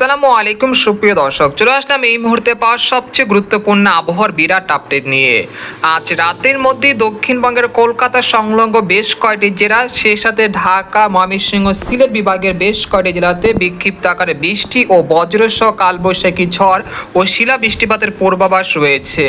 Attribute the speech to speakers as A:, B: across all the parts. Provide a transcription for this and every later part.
A: আসসালামু আলাইকুম, সুপ্রিয় দর্শক। চলে আসলাম এই মুহূর্তে পাওয়া সবচেয়ে গুরুত্বপূর্ণ আবহাওয়ার বিরাট আপডেট নিয়ে। আজ রাতের মধ্যেই দক্ষিণবঙ্গের কলকাতা সংলগ্ন বেশ কয়টি জেলা, সেই সাথে ঢাকা, ময়মনসিংহ, সিলেট বিভাগের বেশ কয়টি জেলাতে বিক্ষিপ্ত আকারে বৃষ্টি ও বজ্রসহ কালবৈশাখী ঝড় ও শিলা বৃষ্টিপাতের পূর্বাভাস রয়েছে।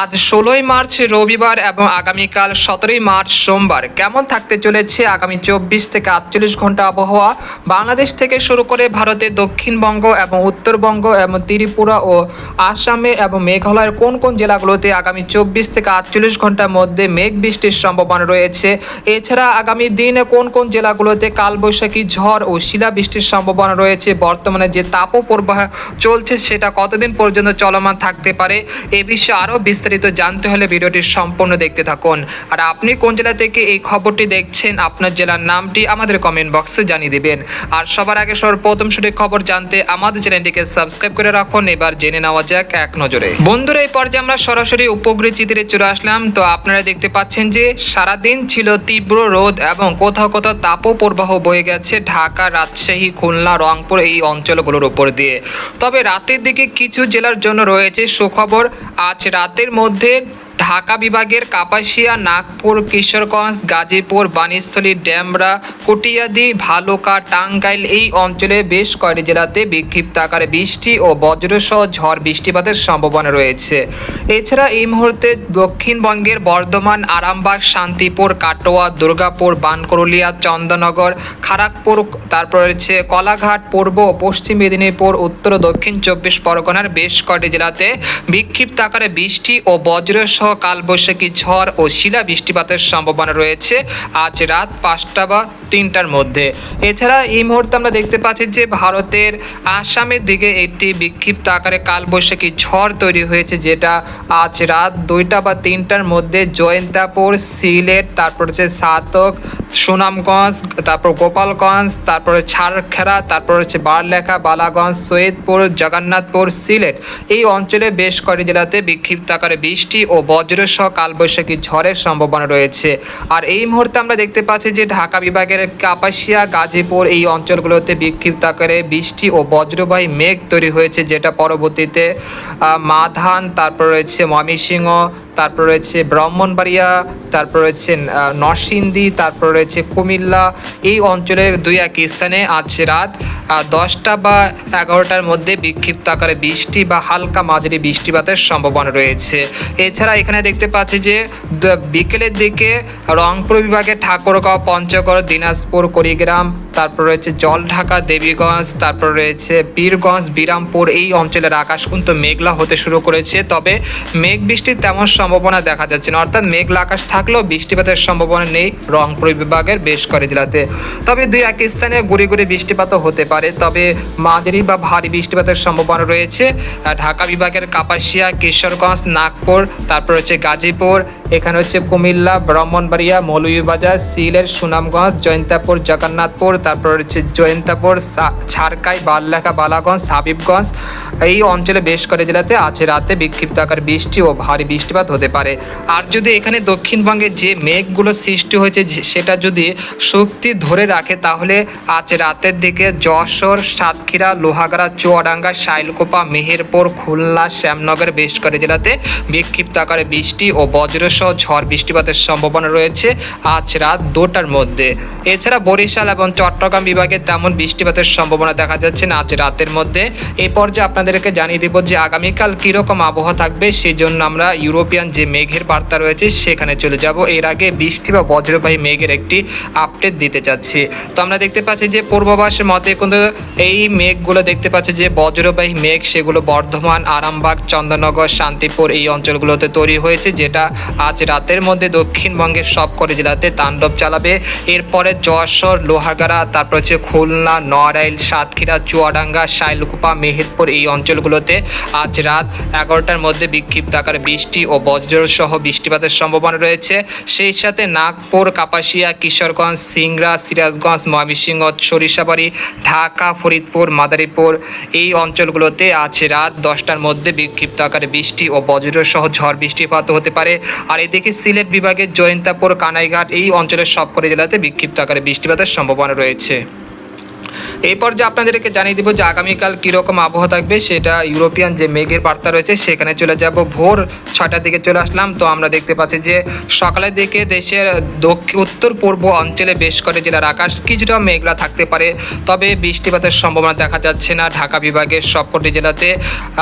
A: আজ ষোলোই মার্চ রবিবার এবং আগামীকাল সতেরোই মার্চ সোমবার। কেমন থাকতে চলেছে আগামী চব্বিশ থেকে আটচল্লিশ ঘণ্টা আবহাওয়া? বাংলাদেশ থেকে শুরু করে ভারতের দক্ষিণবঙ্গ এবং উত্তরবঙ্গ এবং ত্রিপুরা ও আসামে এবং মেঘালয়ের কোন কোন জেলাগুলোতে আগামী চব্বিশ থেকে আটচল্লিশ ঘণ্টার মধ্যে মেঘ বৃষ্টির সম্ভাবনা রয়েছে? এছাড়া আগামী দিনে কোন কোন জেলাগুলোতে কালবৈশাখী ঝড় ও শিলা বৃষ্টির সম্ভাবনা রয়েছে? বর্তমানে যে তাপপ্রবাহ চলছে সেটা কতদিন পর্যন্ত চলমান থাকতে পারে? এ বিষয়ে আরও বিস্তারিত জানতে হলে ভিডিওটি সম্পূর্ণ দেখতে থাকুন। আর আপনি কোন জেলা থেকে এই খবরটি দেখছেন, আপনার জেলার নামটি আমাদের কমেন্ট বক্সে জানিয়ে দেবেন। আর সবার আগে সর্বপ্রথম সঠিক খবর জানতে আমাদের চ্যানেলটিকে সাবস্ক্রাইব করে রাখুন। এবার জেনে নেওয়া যাক এক নজরে। বন্ধুরা, এই পর্যায়ে আমরা সরাসরি উপগ্রহ চিত্রে চলে আসলাম। তো আপনারা দেখতে পাচ্ছেন যে সারাদিন ছিল তীব্র রোদ এবং কোথাও কোথাও তাপপ্রবাহ বয়ে গেছে ঢাকা, রাজশাহী, খুলনা, রংপুর এই অঞ্চলগুলোর উপর দিয়ে। তবে রাতের দিকে কিছু জেলার জন্য রয়েছে সুখবর। আজ রাতের মধ্যে ঢাকা বিভাগের কাপাসিয়া, নাগপুর, কিশোরগঞ্জ, গাজীপুর বাণীস্থলী ড্যামরা কটিয়াদি, ভালুকা, টাঙ্গাইল এই অঞ্চলে বেশ কয়েকটি জেলাতে বিক্ষিপ্ত আকারে বৃষ্টি ও বজ্রসহ ঝড় বৃষ্টিপাতের সম্ভাবনা রয়েছে। এছাড়া এই মুহূর্তে দক্ষিণবঙ্গের বর্ধমান, আরামবাগ, শান্তিপুর, কাটোয়া, দুর্গাপুর বানকরুলিয়া চন্দননগর খড়গপুর তারপর রয়েছে কলাঘাট, পূর্ব ও পশ্চিম মেদিনীপুর, উত্তর ও দক্ষিণ চব্বিশ পরগনার বেশ কয়েকটি জেলাতে বিক্ষিপ্ত আকারে বৃষ্টি ও বজ্রসহ কালবৈশাখী ঝড় ও শিলা বৃষ্টিপাতের সম্ভাবনা রয়েছে। আজ রাত পাঁচটা বা তিনটার মধ্যে। এছাড়া এই মুহূর্তে আমরা দেখতে পাচ্ছি যে ভারতের আসামের দিকে একটি বিক্ষিপ্ত আকারে কালবৈশাখী ঝড় তৈরি হয়েছে, যেটা আজ রাত দুইটা বা তিনটার মধ্যে জয়ন্তাপুর, সিলেট, তারপর হচ্ছে সাতক, সুনামগঞ্জ, তারপর গোপালগঞ্জ, তারপরে ছাড়খেরা তারপর হচ্ছে বারলেখা, বালাগঞ্জ, সৈয়দপুর, জগন্নাথপুর, সিলেট। এই অঞ্চলে বেশ কয়েকটি জেলাতে বিক্ষিপ্ত আকারে বৃষ্টি ও বজ্রসহ কালবৈশাখী ঝড়ের সম্ভাবনা রয়েছে। আর এই মুহূর্তে আমরা দেখতে পাচ্ছি যে ঢাকা বিভাগের কাপাসিয়া, গাজীপুর এই অঞ্চলগুলোতে বিক্ষিপ্ত আকারে বৃষ্টি ও বজ্রবাহী মেঘ তৈরি হয়েছে, যেটা পরবর্তীতে মাধান, তারপর রয়েছে ময়মনসিংহ, তারপর রয়েছে ব্রাহ্মণবাড়িয়া, তারপর রয়েছে নরসিংদী, তারপর রয়েছে কুমিল্লা। এই অঞ্চলের দুই এক স্থানে আজ রাত দশটা বা এগারোটার মধ্যে বিক্ষিপ্ত আকারে বৃষ্টি বা হালকা মাঝারি বৃষ্টিপাতের সম্ভাবনা রয়েছে। এছাড়া এখানে দেখতে পাচ্ছি যে বিকেলের দিকে রংপুর বিভাগে ঠাকুরগাঁও, পঞ্চগড়, দিনাজপুর, কুড়িগ্রাম, তারপর রয়েছে জলঢাকা, দেবীগঞ্জ, তারপর রয়েছে বীরগঞ্জ, বিরামপুর এই অঞ্চলের আকাশ কিন্তু মেঘলা হতে শুরু করেছে। তবে মেঘ বৃষ্টির তেমন সম্ভাবনা দেখা যাচ্ছে না। অর্থাৎ মেঘলা আকাশ থাকলেও বৃষ্টিপাতের সম্ভাবনা নেই রংপুর বিভাগের বেশ করে জেলাতে। তবে দুই এক স্থানে গুড়ি গুড়ি বৃষ্টিপাতও হতে পারে। তবে মাঝারি বা ভারী বৃষ্টিপাতের সম্ভাবনা রয়েছে। ঢাকা বিভাগের কাপাসিয়া, কিশোরগঞ্জ, নাগপুর, তারপর হচ্ছে গাজীপুর, এখানে হচ্ছে কুমিল্লা, ব্রাহ্মণবাড়িয়া, মৌলভীবাজার, সিলেট, সুনামগঞ্জ, জয়ন্তাপুর, জগন্নাথপুর, তারপর হচ্ছে জয়ন্তাপুর ছারকাই, বাল্লাখা, বালাগঞ্জ, হাবিবগঞ্জ। এই অঞ্চলে বেশ করে জেলাতে আজ রাতে বিক্ষিপ্ত আকার বৃষ্টি ও ভারী বৃষ্টিপাত হতে পারে। আর যদি এখানে দক্ষিণবঙ্গে যে মেঘগুলো সৃষ্টি হয়েছে সেটা যদি শক্তি ধরে রাখে, তাহলে আজ রাতের দিকে যশোর, সাতক্ষীরা, লোহাগাড়া, চুয়াডাঙ্গা, শাইলকোপা, মেহেরপুর, খুলনা, শ্যামনগর বেশ করে জেলাতে বিক্ষিপ্ত আকারে বৃষ্টি ও বজ্রসহ ঝড় বৃষ্টিপাতের সম্ভাবনা রয়েছে আজ রাত দুটার মধ্যে। এছাড়া বরিশাল এবং চট্টগ্রাম বিভাগে তেমন বৃষ্টিপাতের সম্ভাবনা দেখা যাচ্ছে না আজ রাতের মধ্যে। এই পর্যায়ে আপনাদেরকে জানিয়ে দেব যে আগামীকাল কীরকম আবহাওয়া থাকবে সেই জন্য আমরা ইউরোপিয়ান যে মেঘের বার্তা রয়েছে সেখানে চলে যাব। এর আগে বৃষ্টি বা বজ্রবাহী মেঘের একটি আপডেট দিতে চাচ্ছি। তো আমরা দেখতে পাচ্ছি যে পূর্বাভাসের মতে কিন্তু এই মেঘগুলো দেখতে পাচ্ছি যে বজ্রবাহী মেঘ, সেগুলো বর্ধমান, আরামবাগ চন্দননগর শান্তিপুর এই অঞ্চলগুলোতে তৈরি হয়েছে, যেটা আজ রাতের মধ্যে দক্ষিণবঙ্গের সবকটি জেলাতে তাণ্ডব চালাবে। এরপরে যশোর, লোহাগাড়া, তারপর হচ্ছে খুলনা, নড়াইল, সাতক্ষীরা, চুয়াডাঙ্গা, শাইলকুপা, মেহেরপুর এই অঞ্চলগুলোতে আজ রাত এগারোটার মধ্যে বিক্ষিপ্ত আকারে বৃষ্টি ও বজ্রসহ বৃষ্টিপাতের সম্ভাবনা রয়েছে। সেই সাথে নাগপুর, কাপাসিয়া, কিশোরগঞ্জ, সিংড়া, সিরাজগঞ্জ, ময়মনসিংহ, সরিষাবাড়ি, ঢাকা ফরিদপুর, মাদারীপুর এই অঞ্চলগুলোতে আজ রাত দশটার মধ্যে বিক্ষিপ্ত আকারে বৃষ্টি ও বজ্রসহ ঝড় বৃষ্টিপাত হতে পারে। আর এদিকে সিলেট বিভাগের জয়ন্তাপুর, কানাইঘাট এই অঞ্চলের সবকটি জেলাতে বিক্ষিপ্ত আকারে বৃষ্টিপাতের সম্ভাবনা রয়েছে। এই পর্যায়ে আপনাদেরকে জানিয়ে দিব যে আগামীকাল কীরকম আবহাওয়া থাকবে, সেটা ইউরোপিয়ান যে মেঘের বার্তা রয়েছে, সেখানে চলে যাব। ভোর ছটার দিকে চলে আসলাম। তো আমরা দেখতে পাচ্ছি যে সকালের দিকে দেশের দক্ষিণ, উত্তর, পূর্ব অঞ্চলে বেশ করে জেলার আকাশ কিছুটা মেঘলা থাকতে পারে, তবে বৃষ্টিপাতের সম্ভাবনা দেখা যাচ্ছে না। ঢাকা বিভাগের সবকটি জেলাতে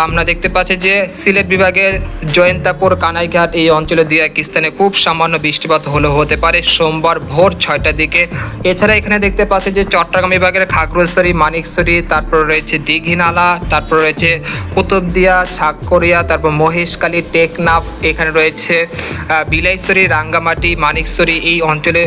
A: আমরা দেখতে পাচ্ছি যে সিলেট বিভাগের জয়ন্তাপুর, কানাইঘাট এই অঞ্চলে দুই এক স্থানে খুব সামান্য বৃষ্টিপাত হলেও হতে পারে। সোমবার ভোর ছয়টার দিকে। এছাড়া এখানে দেখতে পাচ্ছি যে চট্টগ্রাম বিভাগের খাগড়াছড়ি মানিকছড়ি তারপর রয়েছে দীঘিনালা, তারপর রয়েছে কুতুবদিয়া ছাকরিয়া তারপর মহেশখালী, টেকনাফ, এখানে রয়েছে বিলাইছড়ি রাঙ্গামাটি মানিকছড়ি এই অঞ্চলে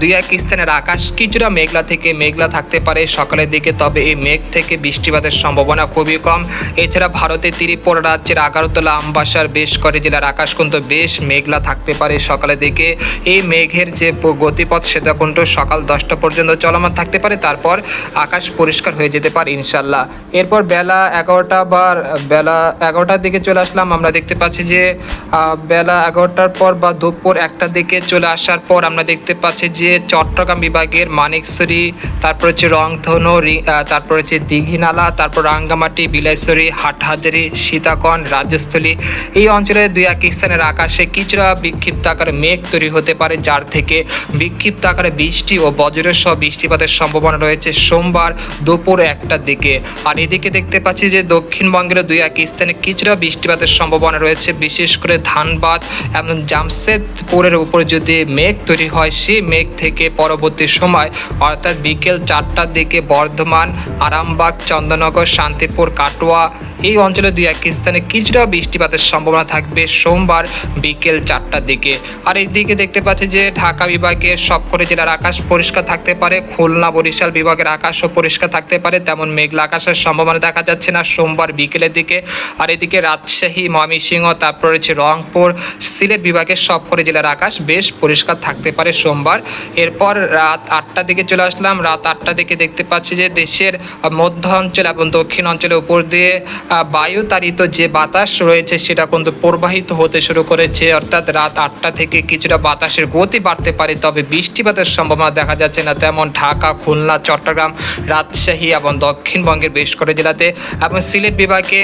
A: দুই এক স্থানের আকাশ কিছুটা মেঘলা থেকে মেঘলা থাকতে পারে সকালের দিকে, তবে এই মেঘ থেকে বৃষ্টিপাতের সম্ভাবনা খুবই কম। এছাড়া ভারতের ত্রিপুরা রাজ্যের আগারতলা, আমবাসার বেশ করে জেলার আকাশ কিন্তু বেশ মেঘলা থাকতে পারে সকালের দিকে। এই মেঘের যে গতিপথ, সেটা কিন্তু সকাল দশটা পর্যন্ত চলমান থাকতে পারে। তারপর আকাশ পরিষ্কার হয়ে যেতে পারে ইনশাল্লাহ এরপর বেলা এগারোটা বা বেলা এগারোটার দিকে চলে আসলাম। আমরা দেখতে পাচ্ছি যে বেলা এগারোটার পর বা দুপুর একটার দিকে চলে আসার পর আমরা দেখতে পাচ্ছি যে, চট্টগ্রাম বিভাগের মানিকছড়ি তারপর হচ্ছে রংধনু তারপর হচ্ছে দীঘিনালা, তারপর রাঙ্গামাটি, বিলাইছড়ি, হাটহাজারি, সীতাকন, রাজস্থলী। এই অঞ্চলে দুই এক স্থানের আকাশে কিছুটা বিক্ষিপ্ত আকারে মেঘ তৈরি হতে পারে, যার থেকে বিক্ষিপ্ত আকারে বৃষ্টি ও বজ্রের সহ বৃষ্টিপাতের সম্ভাবনা রয়েছে। সোমবার দুপুর একটার দিকে। আর এদিকে দেখতে পাচ্ছি যে দক্ষিণবঙ্গের দুই এক স্থানে কিছুটা বৃষ্টিপাতের সম্ভাবনা রয়েছে, বিশেষ করে ধানবাদ এবং জামশেদপুরের উপর যদি মেঘ তৈরি হয়, সেই মেঘ থেকে পরবর্তী সময়, অর্থাৎ বিকেল চারটার দিকে বর্ধমান, আরামবাগ চন্দননগর শান্তিপুর, কাটোয়া এই অঞ্চলে দুই এক স্থানে কিছুটা বৃষ্টিপাতের সম্ভাবনা থাকবে সোমবার বিকেল চারটার দিকে। আর এইদিকে দেখতে পাচ্ছি যে ঢাকা বিভাগের সবকটি জেলার আকাশ পরিষ্কার থাকতে পারে, খুলনা, বরিশাল বিভাগের আকাশও পরিষ্কার থাকতে পারে, তেমন মেঘলা আকাশের সম্ভাবনা দেখা যাচ্ছে না সোমবার বিকেলের দিকে। আর এদিকে রাজশাহী, ময়মনসিংহ, তারপর রয়েছে রংপুর, সিলেট বিভাগের সবকটি জেলার আকাশ বেশ পরিষ্কার থাকতে পারে সোমবার। এরপর রাত আটটার দিকে চলে আসলাম, রাত আটটার দিকে দেখতে পাচ্ছি যে দেশের মধ্য অঞ্চল এবং দক্ষিণ অঞ্চলের উপর দিয়ে আহ, বায়ুতাড়িত যে বাতাস রয়েছে সেটা কিন্তু প্রবাহিত হতে শুরু করেছে অর্থাৎ রাত আটটা থেকে কিছুটা বাতাসের গতি বাড়তে পারে তবে বৃষ্টিপাতের সম্ভাবনা দেখা যাচ্ছে না। তেমন ঢাকা খুলনা চট্টগ্রাম রাজশাহী এবং দক্ষিণবঙ্গের বেশ করে জেলাতে এবং সিলেট বিভাগে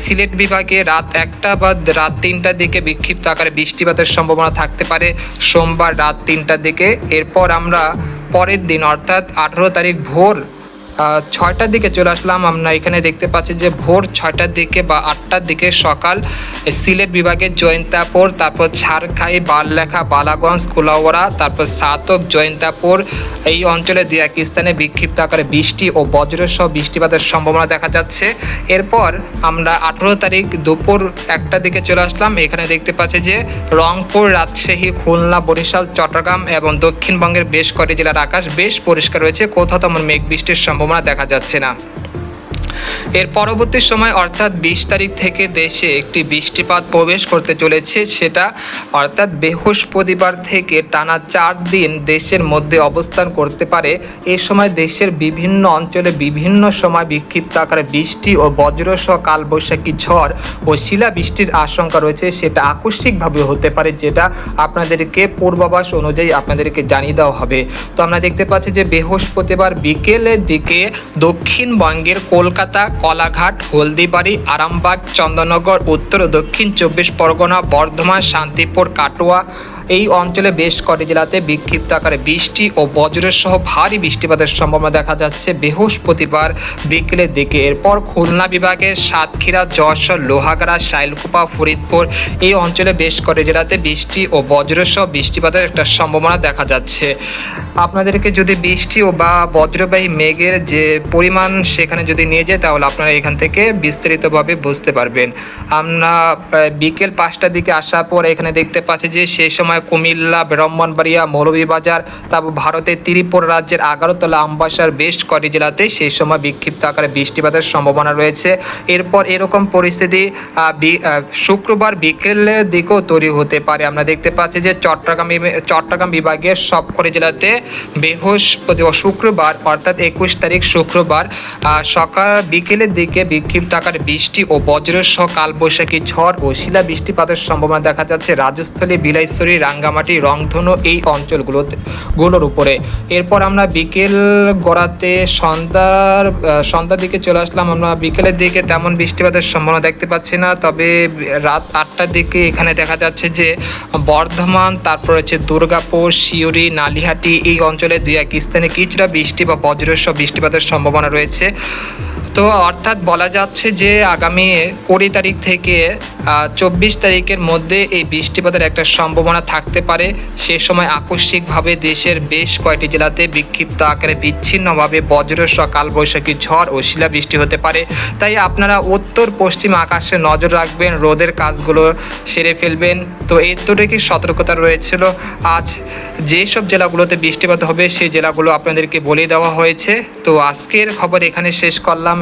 A: সিলেট বিভাগে রাত একটা বা রাত তিনটার দিকে বিক্ষিপ্ত আকারে বৃষ্টিপাতের সম্ভাবনা থাকতে পারে। সোমবার রাত তিনটার দিকে এরপর আমরা পরের দিন অর্থাৎ আঠেরো তারিখ ভোর ছয়টার দিকে চলে আসলাম। আমরা এখানে দেখতে পাচ্ছি যে ভোর ছয়টার দিকে বা আটটার দিকে সকাল সিলেট বিভাগের জয়ন্তাপুর, তারপর ছাড়খাই বাললেখা, বালাগঞ্জ কুলাওয়ারা তারপর সাতক, জয়ন্তাপুর। এই অঞ্চলে দুই এক স্থানে বিক্ষিপ্ত আকারে বৃষ্টি ও বজ্রসহ বৃষ্টিপাতের সম্ভাবনা দেখা যাচ্ছে। এরপর আমরা আঠেরো তারিখ দুপুর একটা দিকে চলে আসলাম। এখানে দেখতে পাচ্ছি যে রংপুর, রাজশাহী, খুলনা, বরিশাল, চট্টগ্রাম এবং দক্ষিণবঙ্গের বেশ কয়েকটি জেলার আকাশ বেশ পরিষ্কার রয়েছে। কোথাও তেমন মেঘ বৃষ্টির সম্ভাবনা দেখা যাচ্ছে না। এর পরবর্তী সময়, অর্থাৎ বিশ তারিখ থেকে দেশে একটি বৃষ্টিপাত প্রবেশ করতে চলেছে। সেটা, অর্থাৎ বৃহস্পতিবার থেকে টানা চার দিন দেশের মধ্যে অবস্থান করতে পারে। এ সময় দেশের বিভিন্ন অঞ্চলে বিভিন্ন সময় বিক্ষিপ্ত আকারে বৃষ্টি ও বজ্রসহ কালবৈশাখী ঝড় ও শিলা বৃষ্টির আশঙ্কা রয়েছে। সেটা আকস্মিকভাবে হতে পারে, যেটা আপনাদেরকে পূর্বাভাস অনুযায়ী আপনাদেরকে জানিয়ে দেওয়া হবে। তো আমরা দেখতে পাচ্ছি যে বৃহস্পতিবার বিকেলের দিকে দক্ষিণবঙ্গের কলকাতা কলাঘাট হলদিবাড়ি আরামবাগ চন্দননগর উত্তর দক্ষিণ চব্বিশ পরগনা বর্ধমান শান্তিপুর কাটোয়া এই অঞ্চলে বেশ কটি জেলাতে বিক্ষিপ্ত আকারে বৃষ্টি ও বজ্রের সহ ভারী বৃষ্টিপাতের সম্ভাবনা দেখা যাচ্ছে। বৃহস্পতিবার বিকেলের দিকে। এরপর খুলনা বিভাগের সাতক্ষীরা, যশোর, লোহাগাড়া, শাইলকুপা, ফরিদপুর এই অঞ্চলে বেশ কটি জেলাতে বৃষ্টি ও বজ্রের সহ বৃষ্টিপাতের একটা সম্ভাবনা দেখা যাচ্ছে। আপনাদেরকে যদি বৃষ্টি ও বা বজ্রবাহী মেঘের যে পরিমাণ সেখানে যদি নিয়ে যায়, তাহলে আপনারা এখান থেকে বিস্তারিতভাবে বুঝতে পারবেন। আমরা বিকেল পাঁচটার দিকে আসার পর এখানে দেখতে পাচ্ছি যে সেই সময় কুমিল্লা, ব্রাহ্মণবাড়িয়া, মৌলভীবাজার, তারপর ভারতের ত্রিপুরা রাজ্যের আগারতলা, আমবাসার বেশ কটি জেলাতে সেই সময় বিক্ষিপ্ত আকারে বৃষ্টিপাতের সম্ভাবনা রয়েছে। এরপর এরকম পরিস্থিতি শুক্রবার বিকেলের দিকেও তৈরি হতে পারে। আমরা দেখতে পাচ্ছি যে চট্টগ্রাম চট্টগ্রাম বিভাগের সবকটি জেলাতে বৃহস্পতি, শুক্রবার অর্থাৎ একুশ তারিখ শুক্রবার সকাল বিকেলের দিকে বিক্ষিপ্ত আকারে বৃষ্টি ও বজ্রসহ কালবৈশাখী ঝড় ও শিলা বৃষ্টিপাতের সম্ভাবনা দেখা যাচ্ছে। রাজস্থলী বিলাইছড়ি রাঙ্গামাটি, রংধনু এই অঞ্চলগুলোতে গুলোর উপরে। এরপর আমরা বিকেল গড়াতে সন্ধ্যার সন্ধ্যার দিকে চলে আসলাম আমরা। বিকেলের দিকে তেমন বৃষ্টিপাতের সম্ভাবনা দেখতে পাচ্ছি না, তবে রাত আটটার দিকে এখানে দেখা যাচ্ছে যে বর্ধমান, তারপর হচ্ছে দুর্গাপুর শিউরি নালিহাটি এই অঞ্চলে দুই এক স্থানে কিছুটা বৃষ্টি বা বজ্রসহ বৃষ্টিপাতের সম্ভাবনা রয়েছে। তো অর্থাৎ বলা যাচ্ছে যে আগামী কুড়ি তারিখ থেকে চব্বিশ তারিখের মধ্যে এই বৃষ্টিপাতের একটা সম্ভাবনা থাকতে পারে। সে সময় আকস্মিকভাবে দেশের বেশ কয়েকটি জেলাতে বিক্ষিপ্ত আকারে বিচ্ছিন্নভাবে বজ্রসহ কালবৈশাখী ঝড় ও শিলাবৃষ্টি হতে পারে। তাই আপনারা উত্তর, পশ্চিম আকাশে নজর রাখবেন, রোদের কাজগুলো সেরে ফেলবেন। তো এতটুকুই সতর্কতা রয়েছিল। আজ যেসব জেলাগুলোতে বৃষ্টিপাত হবে, সেই জেলাগুলো আপনাদেরকে বলে দেওয়া হয়েছে। তো আজকের খবর এখানে শেষ করলাম।